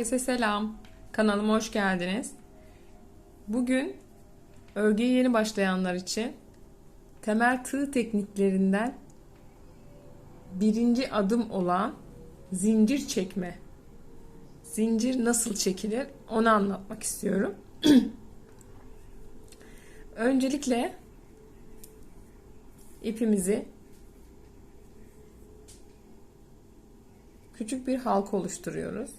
Herkese selam. Kanalıma hoş geldiniz. Bugün örgüye yeni başlayanlar için temel tığ tekniklerinden birinci adım olan zincir çekme. Zincir nasıl çekilir onu anlatmak istiyorum. Öncelikle ipimizi küçük bir halka oluşturuyoruz.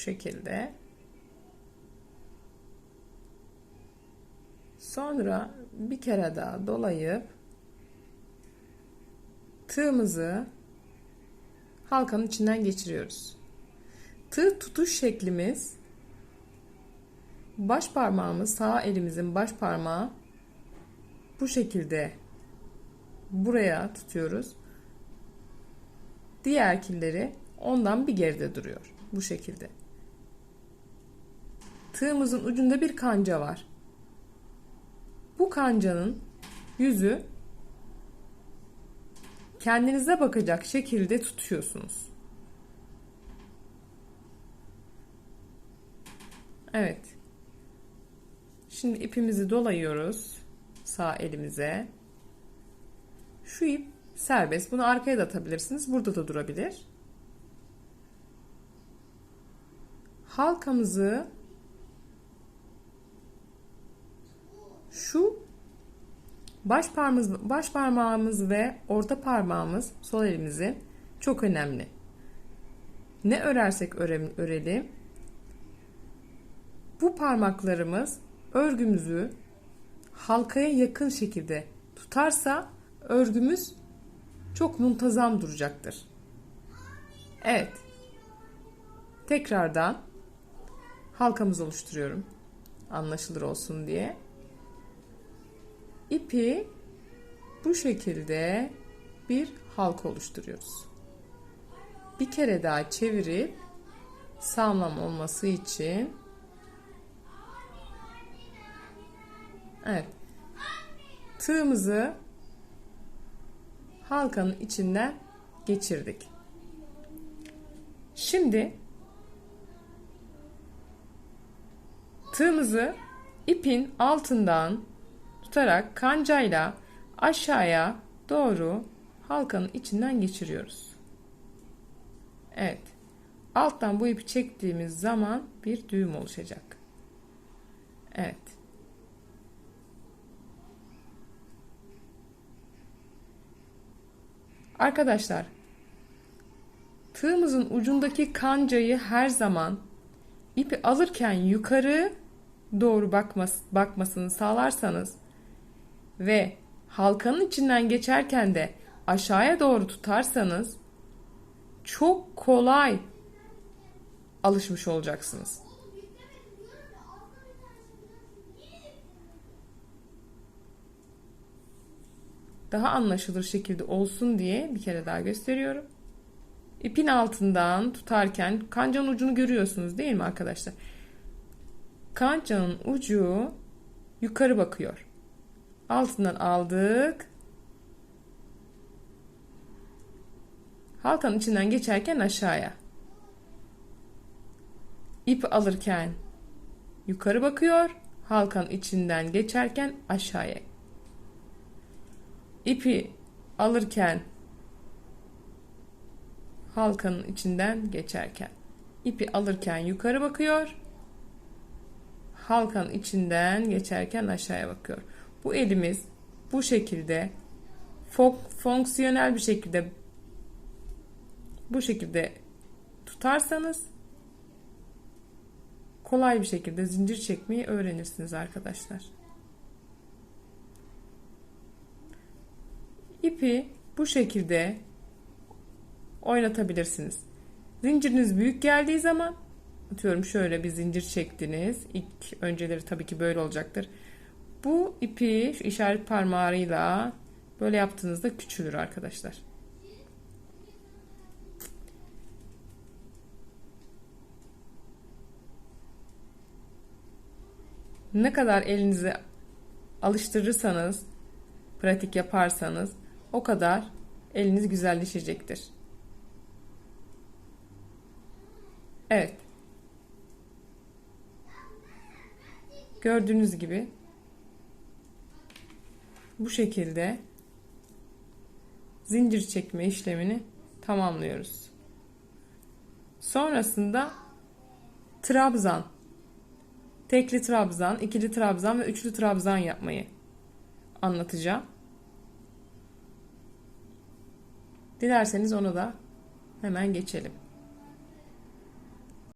Şekilde. Sonra bir kere daha dolayıp tığımızı halkanın içinden geçiriyoruz. Tığ tutuş şeklimiz baş parmağımız sağ elimizin baş parmağı bu şekilde buraya tutuyoruz. Diğer killeri ondan bir geride duruyor. Bu şekilde. Tığımızın ucunda bir kanca var. Bu kancanın yüzü kendinize bakacak şekilde tutuyorsunuz. Evet. Şimdi ipimizi dolayıyoruz sağ elimize. Şu ip serbest. Bunu arkaya da atabilirsiniz. Burada da durabilir. Halkamızı şu baş parmağımız, baş parmağımız ve orta parmağımız sol elimizin çok önemli. Ne örersek örelim bu parmaklarımız örgümüzü halkaya yakın şekilde tutarsa örgümüz çok muntazam duracaktır. Evet. Tekrardan halkamızı oluşturuyorum. Anlaşılır olsun diye. İpi bu şekilde bir halka oluşturuyoruz. Bir kere daha çevirip sağlam olması için Evet. Tığımızı halkanın içinden geçirdik. Şimdi tığımızı ipin altından tutarak kancayla aşağıya doğru halkanın içinden geçiriyoruz. Evet. Alttan bu ipi çektiğimiz zaman bir düğüm oluşacak. Evet. Arkadaşlar tığımızın ucundaki kancayı her zaman ipi alırken yukarı doğru bakmas, bakmasını sağlarsanız ve halkanın içinden geçerken de aşağıya doğru tutarsanız çok kolay alışmış olacaksınız. daha anlaşılır şekilde olsun diye bir kere daha gösteriyorum. İpin altından tutarken kancanın ucunu görüyorsunuz değil mi arkadaşlar? Kancanın ucu yukarı bakıyor. Altından aldık. Halkanın içinden geçerken aşağıya. İp alırken yukarı bakıyor. Halkanın içinden geçerken aşağıya ipi alırken halkanın içinden geçerken ipi alırken yukarı bakıyor halkanın içinden geçerken aşağıya bakıyor bu elimiz bu şekilde fonksiyonel bir şekilde bu şekilde tutarsanız kolay bir şekilde zincir çekmeyi öğrenirsiniz arkadaşlar. İpi bu şekilde oynatabilirsiniz. Zinciriniz büyük geldiği zaman atıyorum şöyle bir zincir çektiniz. İlk önceleri tabii ki böyle olacaktır. Bu ipi şu işaret parmağıyla böyle yaptığınızda küçülür arkadaşlar. Ne kadar elinizi alıştırırsanız, pratik yaparsanız o kadar eliniz güzelleşecektir. Evet. Gördüğünüz gibi bu şekilde zincir çekme işlemini tamamlıyoruz. Sonrasında trabzan, tekli trabzan, ikili trabzan ve üçlü trabzan yapmayı anlatacağım. Dilerseniz ona da hemen geçelim.